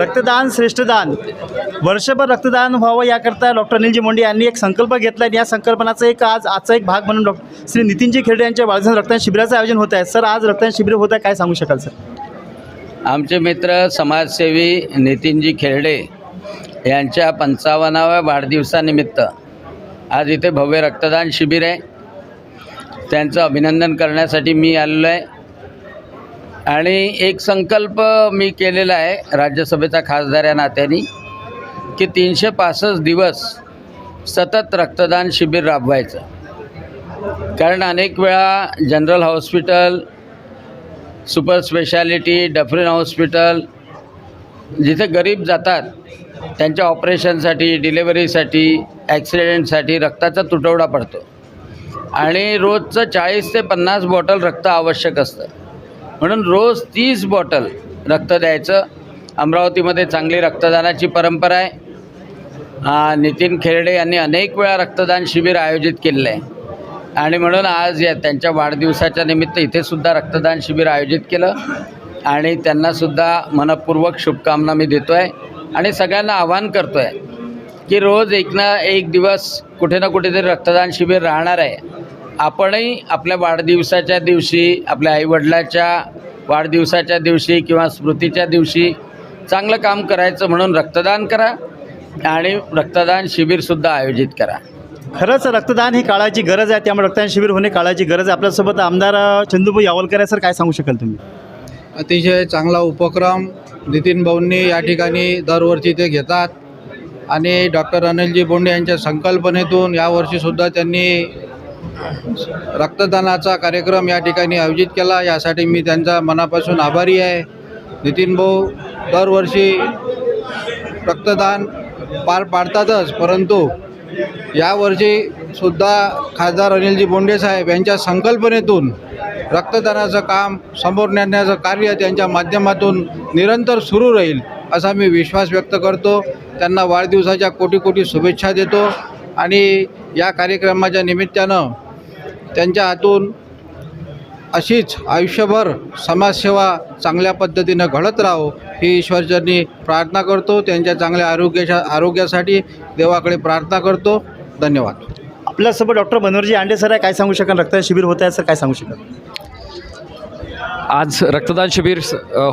रक्तदान श्रेष्ठदान. वर्षभर रक्तदान व्हावं याकरता डॉक्टर अनिलजी मोंडे यांनी एक संकल्प घेतला आणि या संकल्पनाचा एक आज आजचा एक भाग म्हणून डॉक्टर श्री नितीनजी खेडे यांच्या वाढदिवस रक्तदान शिबिराचं आयोजन होत आहे. सर आज रक्तदान शिबिर होत आहे काय सांगू शकाल सर? आमचे मित्र समाजसेवी नितीनजी खेरडे यांच्या पंचावन्नाव्या वाढदिवसानिमित्त आज इथे भव्य रक्तदान शिबिर आहे. त्यांचं अभिनंदन करण्यासाठी मी आलेलो आहे. आणि एक संकल्प मी केलेला आहे राज्यसभेचा खासदार या नात्याने की तीनशे पासष्ट दिवस सतत रक्तदान शिबिर राबवायचं. कारण अनेक वेळा general hospital super speciality Dufferin hospital जिथे गरीब जातात त्यांच्या ऑपरेशनसाठी डिलेवरीसाठी ॲक्सिडेंटसाठी रक्ताचा तुटवडा पडतो. आणि रोजचं चाळीस ते पन्नास बॉटल रक्त आवश्यक असतं. म्हणून रोज तीस बॉटल रक्त द्यायचं. अमरावतीमध्ये चांगली रक्तदानाची परंपरा आहे. नितीन खेरडे यांनी अनेक वेळा रक्तदान शिबिर आयोजित केलेलं आहे. आणि म्हणून आज या त्यांच्या वाढदिवसाच्या निमित्त इथेसुद्धा रक्तदान शिबिर आयोजित केलं. आणि त्यांनासुद्धा मनपूर्वक शुभकामना मी देतो आहे आणि सगळ्यांना आवाहन करतो आहे की रोज एक ना एक दिवस कुठे ना कुठेतरी रक्तदान शिबिर राहणार आहे. आपणही आपल्या वाढदिवसाच्या दिवशी आपल्या आईवडिलाच्या वाढदिवसाच्या दिवशी किंवा स्मृतीच्या दिवशी चांगलं काम करायचं म्हणून रक्तदान करा आणि रक्तदान शिबिरसुद्धा आयोजित करा. खरंच रक्तदान ही काळाची गरज आहे त्यामुळे रक्तदान शिबिर होणे काळाची गरज आहे. आपल्यासोबत आमदार अ, चंदूभाऊ यावलकर आहे सर काय सांगू शकाल तुम्ही? अतिशय चांगला उपक्रम नितीन भाऊंनी या ठिकाणी दरवर्षी ते घेतात. आणि डॉक्टर अनिलजी बोंडे यांच्या संकल्पनेतून यावर्षीसुद्धा त्यांनी रक्तदानाचा कार्यक्रम या ठिकाणी आयोजित केला. यासाठी मी त्यांचा मनापासून आभारी आहे. नितीन भाऊ दरवर्षी रक्तदान पार पाडतातच परंतु यावर्षी सुद्धा खासदार अनिलजी बोंडे साहेब यांच्या संकल्पनेतून रक्तदानाचं काम समोर नेण्याचं कार्य त्यांच्या माध्यमातून निरंतर सुरू राहील असा मी विश्वास व्यक्त करतो. त्यांना वाढदिवसाच्या कोटी कोटी शुभेच्छा देतो. आणि या कार्यक्रमाच्या निमित्तानं त्यांच्या हातून अशीच आयुष्यभर समाजसेवा चांगल्या पद्धतीनं घडत राहो ही ईश्वरचरणी प्रार्थना करतो. त्यांच्या चांगल्या आरोग्याच्या आरोग्यासाठी देवाकडे प्रार्थना करतो. धन्यवाद. आपल्यासोबत डॉक्टर बनोरजी आंडे सर आहे. काय सांगू शकाल? रक्तदान शिबिर होत आहे सर काय सांगू शकाल? आज रक्तदान शिबिर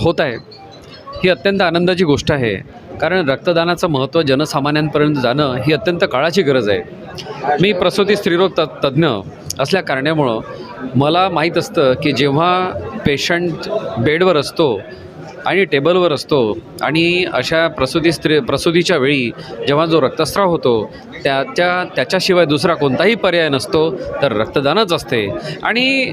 होत आहे. ही अत्यंत आनंदाची गोष्ट आहे. कारण रक्तदानाचं महत्त्व जनसामान्यांपर्यंत जाणं ही अत्यंत काळाची गरज आहे. मी प्रसूती स्त्रीरोग त तज्ज्ञ. असल्या कारणामुळं मला माहीत असतं की जेव्हा पेशंट बेडवर असतो आणि टेबलवर असतो. आणि अशा प्रसूती स्त्री प्रसूतीच्या वेळी जेव्हा जो रक्तस्राव होतो त्याच्या त्याच्याशिवाय दुसरा कोणताही पर्याय नसतो तर रक्तदानच असते. आणि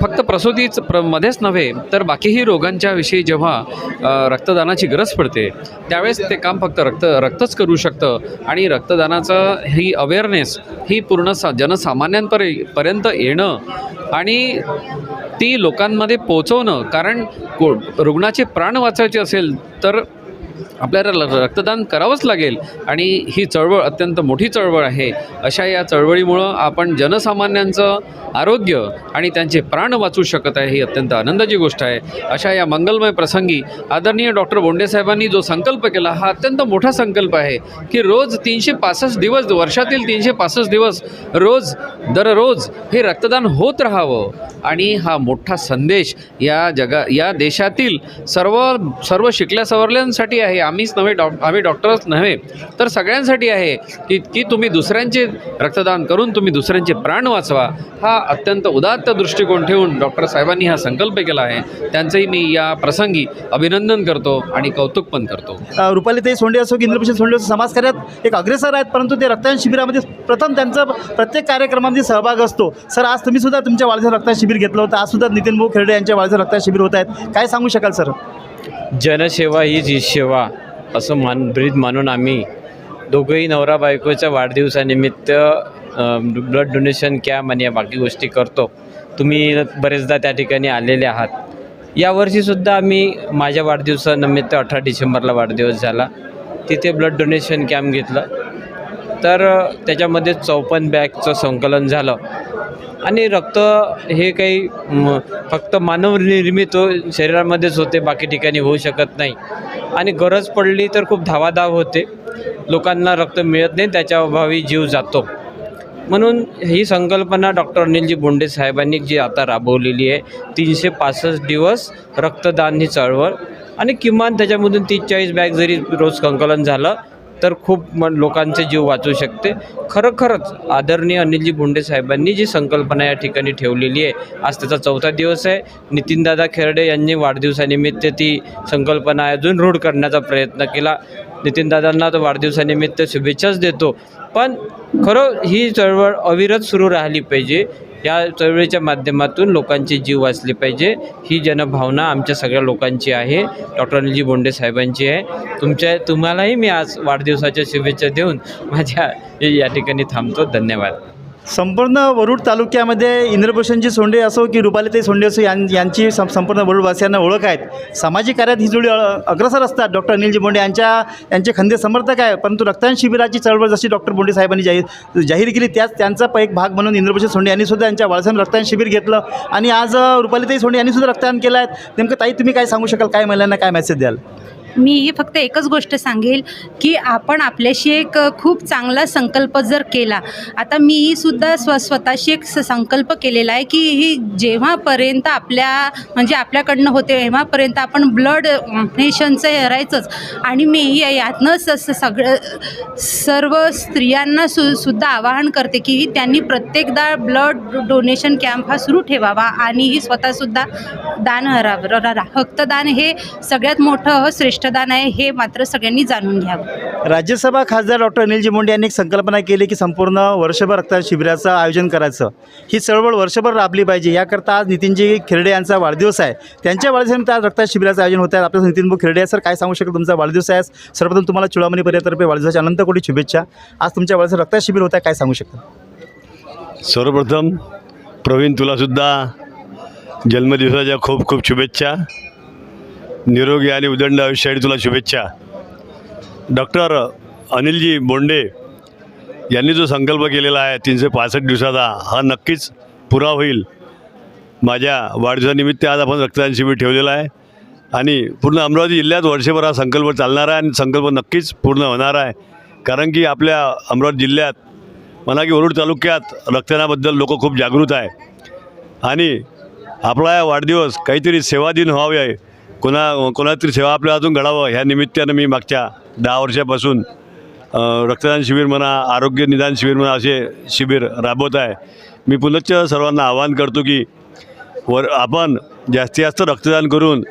फक्त प्रसूतीच प्र मध्येच नव्हे तर बाकीही रोगांच्या विषयी जेव्हा रक्तदानाची गरज पडते त्यावेळेस ते काम फक्त रक्त रक्तच करू शकतं. आणि रक्तदानाचं ही अवेअरनेस ही पूर्ण सा जनसामान्यांपरे पर्यंत येणं आणि ती लोकांमध्ये पोचवणं कारण को रुग्णाचे प्राण वाचायचे असेल तर आपल्याला रक्तदान करावंच लागेल. आणि ही चळवळ अत्यंत मोठी चळवळ आहे. अशा या चळवळीमुळं आपण जनसामान्यांचं आरोग्य आणि त्यांचे प्राण वाचू शकत आहे ही अत्यंत आनंदाची गोष्ट आहे. अशा या मंगलमय प्रसंगी आदरणीय डॉक्टर बोंडेसाहेबांनी जो संकल्प केला हा अत्यंत मोठा संकल्प आहे की रोज तीनशे पासष्ट दिवस वर्षातील तीनशे पासष्ट दिवस रोज दररोज हे रक्तदान होत राहावं. आणि हा मोठा संदेश या जगा या देशातील सर्व सर्व शिकल्या सवरल्यांसाठी आहे. आम्हीच नव्हे डॉ आम्ही डॉक्टरच नव्हे. तर सगळ्यांसाठी आहे की की तुम्ही दुसऱ्यांचे रक्तदान करून तुम्ही दुसऱ्यांचे प्राण वाचवा. हा अत्यंत उदात्त दृष्टिकोन ठेवून डॉक्टर साहेबांनी हा संकल्प केला आहे. त्यांचंही मी या प्रसंगी अभिनंदन करतो आणि कौतुक पण करतो. रुपाली रुपालीताई सोंडे असो की इंद्रभूषण सोंडे असो समाजकार्यात एक अग्रेसर आहेत परंतु ते रक्तदान शिबिरामध्ये प्रथम त्यांचा प्रत्येक कार्यक्रमामध्ये सहभाग असतो. सर आज तुम्ही सुद्धा तुमच्या वाढदिवस रक्तदान शिबिर घेतलं होतं. आज सुद्धा नितीन भाऊ खेरडे यांच्या वाढदिवस रक्तदान शिबिर होत आहेत. काय सांगू शकाल सर? जनसेवा हीच ही सेवा असं मान ब्रीद मानून आम्ही दोघंही नवरा बायकोच्या वाढदिवसानिमित्त ब्लड डोनेशन कॅम्प आणि या बाकी गोष्टी करतो. तुम्ही बरेचदा त्या ठिकाणी आलेले आहात. यावर्षीसुद्धा आम्ही माझ्या वाढदिवसानिमित्त अठरा डिसेंबरला वाढदिवस झाला. तिथे ब्लड डोनेशन कॅम्प घेतलं. तर त्याच्यामध्ये चौपन्न बॅगचं संकलन झालं. आणि रक्त हे काही म, फक्त मानवनिर्मित हो, शरीरामध्येच होते बाकी ठिकाणी होऊ शकत नाही. आणि गरज पडली तर खूप धावाधाव होते. लोकांना रक्त मिळत नाही त्याच्या अभावी जीव जातो. म्हणून ही संकल्पना डॉक्टर अनिलजी बोंडे साहेबांनी जी आता राबवलेली आहे तीनशे पासष्ट दिवस रक्तदान ही चळवळ. आणि किमान त्याच्यामधून तीस चाळीस बॅग जरी रोज संकलन झालं तर खूप म लोकांचे जीव वाचू शकते. खरोखरच आदरणीय अनिलजी बोंडे साहेबांनी जी संकल्पना या ठिकाणी ठेवलेली आहे आज त्याचा चौथा दिवस आहे. नितीनदादा खेरडे यांनी वाढदिवसानिमित्त ती संकल्पना अजून रूढ करण्याचा प्रयत्न केला. नितीनदादांना तर वाढदिवसानिमित्त शुभेच्छाच देतो. पण खरं ही चळवळ अविरत सुरू राहिली पाहिजे. या चळवळीच्या माध्यमातून लोकांचे जीव वाचले पाहिजे. ही जनभावना आमच्या सगळ्या लोकांची आहे. डॉक्टर अनिलजी बोंडे साहेबांची आहे. तुमच्या तुम्हालाही मी आज वाढदिवसाच्या शुभेच्छा देऊन माझ्या या ठिकाणी थांबतो. धन्यवाद. संपूर्ण वरुड तालुक्यामध्ये इंद्रभूषणजी सोंडे असो की रुपालीताई सोंडे असो यां यांची सं संपूर्ण वरुडवासियांना ओळख आहेत. सामाजिक कार्यात ही जोडी अ- अग्रसर असतात डॉक्टर अनिलजी बोंडे यांच्या यांचे खंदे समर्थक आहे परंतु रक्तदान शिबिराची चळवळ जशी डॉक्टर बोंडे साहेबांनी जाहीर जाहीर केली त्याच त्यांचा एक भाग म्हणून इंद्रभूषण सोंडे यांनी सुद्धा यांच्या वाळसाम रक्तदान शिबिर घेतलं. आणि आज रुपालिताई रुपालीताई सोंडे यांनी सुद्धा रक्तदान केलं आहे. नेमकं ताई तुम्ही काय सांगू शकाल? काय महिलांना काय मेसेज द्याल? मी फक्त एकच गोष्ट सांगेल की आपण आपल्याशी एक खूप चांगला संकल्प जर केला आता मी सुद्धा स्व स्वतःशी एक स- संकल्प केलेला आहे की ही जेव्हापर्यंत आपल्या म्हणजे आपल्याकडनं होते तेव्हापर्यंत आपण ब्लड नेशनचं हे राहायचंच आणि मी यातनं स स- सगळं सर्व स्त्रियांना सु सुद्धा आवाहन करते की त्यांनी प्रत्येकदा ब्लड डोनेशन कॅम्प हा सुरू ठेवावा आणि ही स्वतःसुद्धा दान र- रक्तदान हे सगळ्यात मोठं श्रेष्ठदान आहे हे मात्र सगळ्यांनी जाणून घ्यावं. राज्यसभा खासदार डॉक्टर अनिलजी मुंडे यांनी एक संकल्पना केली की संपूर्ण वर्षभर रक्तदान शिबिराचं आयोजन करायचं. ही चळवळ वर्षभर राबली पाहिजे. याकरता आज नितीनजी खिरडे यांचा वाढदिवस आहे. त्यांच्या वाढदिवसानिमित्त आज रक्तदान शिबिराचं आयोजन होत आहे. आपल्या नितीन भाऊ खिरडे सर. काय सांगू शकाल तुमचा वाढदिवस आहे. सर्वप्रथम तुम्हाला चुडामणी पर्यंतर्फे वाढदिवसाच्या अनंत कोटी शुभेच्छा. आज तुमच्या वाढदिवसात रक्तदान शिबिर होत आहे. काय सांगू शकाल सर्वप्रथम प्रवीण तुलासुद्धा जन्मदिवसाच्या खूप खूप शुभेच्छा. निरोगी आणि उदंड आयुष्यासाठी तुला शुभेच्छा. डॉक्टर अनिलजी बोंडे यांनी जो संकल्प केलेला आहे तीनशे पासष्ट दिवसाचा हा नक्कीच पुरा होईल. माझ्या वाढदिवसानिमित्त आज आपण रक्तदान शिबिर ठेवलेला आहे. आणि पूर्ण अमरावती जिल्ह्यात वर्षभर हा संकल्प चालणार आहे आणि संकल्प नक्कीच पूर्ण होणार आहे. कारण की आपल्या अमरावती जिल्ह्यात म्हणा की वरुड तालुक्यात रक्तदानाबद्दल लोक खूप जागृत आहे. आणि आपला या वाढदिवस काहीतरी सेवा दिन व्हावे आहे. कोणा कोणातरी सेवा आपल्या अजून घडावं ह्या निमित्तानं मी मागच्या दहा वर्षापासून रक्तदान शिबिर म्हणा आरोग्य निदान शिबिर म्हणा असे शिबिर राबवत आहे. मी पुनश्च सर्वांना आवाहन करतो की वर आपण जास्तीत जास्त रक्तदान करून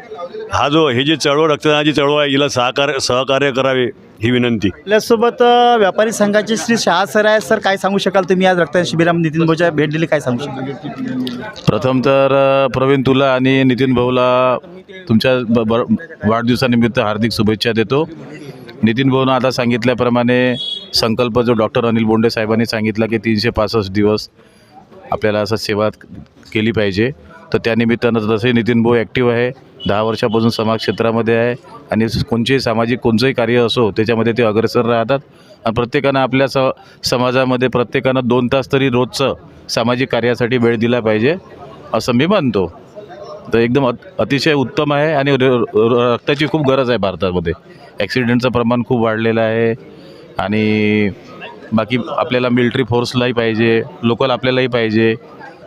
हा जो हे जे चळवळ रक्तदानाची चळवळ आहे हिला सहकार्य सहकार्य करावे. ही विनंती. आपल्यासोबत अ, व्यापारी संघाचे श्री शहा सर आहेत. सर काय सांगू शकाल तुम्ही आज रक्तदान शिबिरामध्ये? नितीन भाऊच्या भेट दिली काय सांगू शकाल? प्रथम तर अ, प्रवीण तुला आणि नितीन भाऊला तुमच्या ब बर वाढदिवसानिमित्त हार्दिक शुभेच्छा देतो. नितीन भाऊनं आता सांगितल्याप्रमाणे संकल्प जो डॉक्टर अनिल बोंडे साहेबांनी सांगितला की तीनशे पासष्ट दिवस आपल्याला असं सेवा केली पाहिजे. तर त्यानिमित्तानं तसे नितीन भाऊ ॲक्टिव्ह आहे दहा वर्षापासून समाज क्षेत्रामध्ये आहे आणि कोणचेही सामाजिक कोणचंही कार्य असो त्याच्यामध्ये ते अग्रेसर राहतात. आणि प्रत्येकानं आपल्या स समाजामध्ये प्रत्येकानं दोन तास तरी रोजचं सामाजिक कार्यासाठी वेळ दिला पाहिजे असं मी मानतो तर एकदम अत अतिशय उत्तम आहे आणि र- रक्ताची खूप गरज आहे भारतामध्ये. ॲक्सिडेंटचं प्रमाण खूप वाढलेलं आहे आणि बाकी आपल्याला मिलिटरी फोर्सलाही पाहिजे लोकल आपल्यालाही पाहिजे.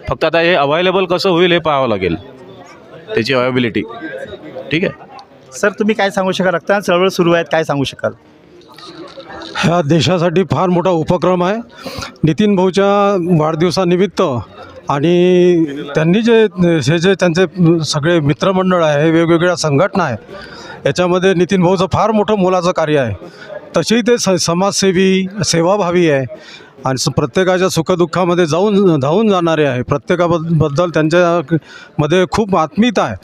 फक्त आता हे अवायलेबल कसं होईल हे पाहावं लागेल. त्याची अवेबिलिटी ठीक आहे? सर तुम्ही काय सांगू शकाल? रक्तदान चळवळ सुरू आहेत काय सांगू शकाल? ह्या देशासाठी फार मोठा उपक्रम आहे. नितीन भाऊच्या वाढदिवसानिमित्त आणि त्यांनी जे हे जे त्यांचे सगळे मित्रमंडळ आहे हे वेगवेगळ्या संघटना आहे याच्यामध्ये नितीन भाऊचं फार मोठं मोलाचं कार्य आहे. तसेही ते स समाजसेवी सेवाभावी आहे. आणि स- प्रत्येकाच्या सुखदुःखामध्ये जाऊन धावून जाणारे आहे. प्रत्येकाबद्दल त्यांच्यामध्ये खूप आत्मीयता आहे.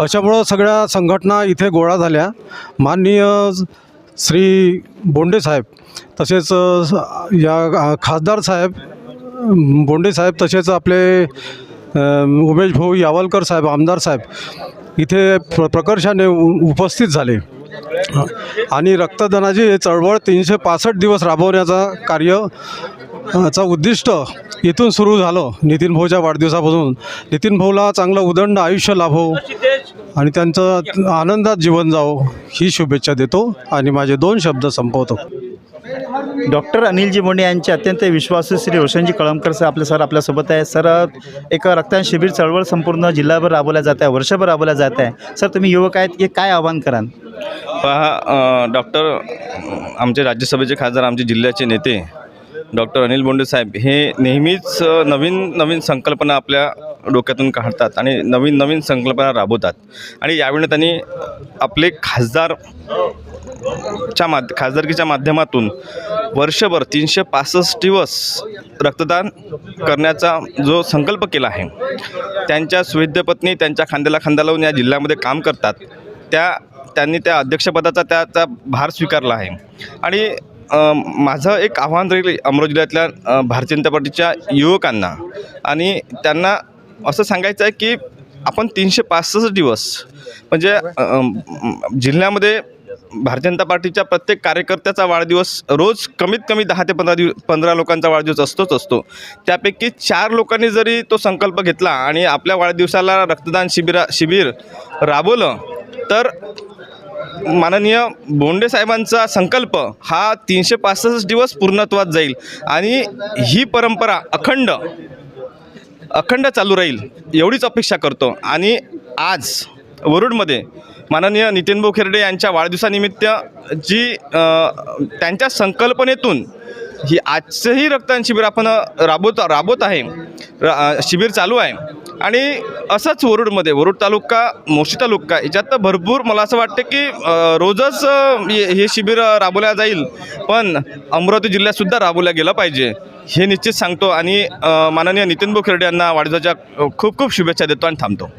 अशामुळं सगळ्या संघटना इथे गोळा झाल्या. माननीय श्री बोंडे साहेब तसेच या खासदार साहेब बोंडेसाहेब बोंडे साहेब तसेच आपले उमेश भाऊ यावलकर साहेब आमदार साहेब इथे प्र प्रकर्षाने उपस्थित झाले. आणि रक्तदानाची चळवळ तीनशे पासष्ट दिवस राबवण्याचा कार्य चा उद्दिष्ट इथून सुरू झालं नितीन भाऊच्या वाढदिवसापासून. नितीन भाऊला चांगलं उदंड आयुष्य लाभो आणि त्यांचं आनंदात जीवन जावो ही शुभेच्छा देतो आणि माझे दोन शब्द संपवतो. डॉक्टर अनिलजी मोंडे यांचे अत्यंत विश्वासू श्री रोशनजी कळमकर सर आपले सर आपल्यासोबत आहे. सर एक रक्तदान शिबिर चळवळ संपूर्ण जिल्हाभर राबवल्या जात आहे वर्षभर राबवल्या जात आहे. सर तुम्ही युवक आहेत की काय आव्हान कराल? पहा डॉक्टर आमचे राज्यसभेचे खासदार आमचे जिल्ह्याचे नेते डॉक्टर अनिल बोंडे साहेब हे नेहमीच नवीन नवीन संकल्पना आपल्या डोक्यातून काढतात आणि नवीन नवीन संकल्पना राबवतात. आणि यावेळी त्यांनी आपले खासदार च्या माध्य खासदारकीच्या माध्यमातून वर्षभर तीनशे पासष्ट दिवस रक्तदान करण्याचा जो संकल्प केला आहे त्यांच्या सुविद्यपत्नी त्यांच्या खांद्याला खांदा लावून या जिल्ह्यामध्ये काम करतात त्या त्यांनी त्या अध्यक्षपदाचा त्याचा भार स्वीकारला आहे. आणि माझं एक आव्हान राहील अमरावती जिल्ह्यातल्या भारतीय जनता पार्टीच्या युवकांना आणि त्यांना असं सांगायचं आहे की आपण तीनशे पासष्ट दिवस म्हणजे जिल्ह्यामध्ये भारतीय जनता पार्टीच्या प्रत्येक कार्यकर्त्याचा वाढदिवस रोज कमीत कमी दहा ते पंधरा दिव पंधरा लोकांचा वाढदिवस असतोच असतो. त्यापैकी चार लोकांनी जरी तो संकल्प घेतला आणि आपल्या वाढदिवसाला रक्तदान शिबिरा शिबिर राबवलं तर माननीय बोंडे साहेबांचा संकल्प हा तीनशे पासष्ट दिवस पूर्णत्वात जाईल आणि ही परंपरा अखंड अखंड चालू राहील एवढीच अपेक्षा करतो. आणि आज वरुडमध्ये माननीय नितीनभाऊ खेरडे यांच्या वाढदिवसानिमित्त जी त्यांच्या संकल्पनेतून ही आजचंही रक्तदान शिबिर आपण राबवत राबवत आहे रा शिबिर चालू आहे. आणि असंच वरुडमध्ये वरुड तालुका मोशी तालुका याच्यात तर भरपूर मला असं वाटतं की रोजच हे हे शिबिर राबवल्या जाईल. पण अमरावती जिल्ह्यातसुद्धा राबवल्या गेलं पाहिजे हे निश्चित सांगतो. आणि माननीय नितीन बोखर्डे यांना वाढदिवसाच्या खूप खूप शुभेच्छा देतो आणि थांबतो.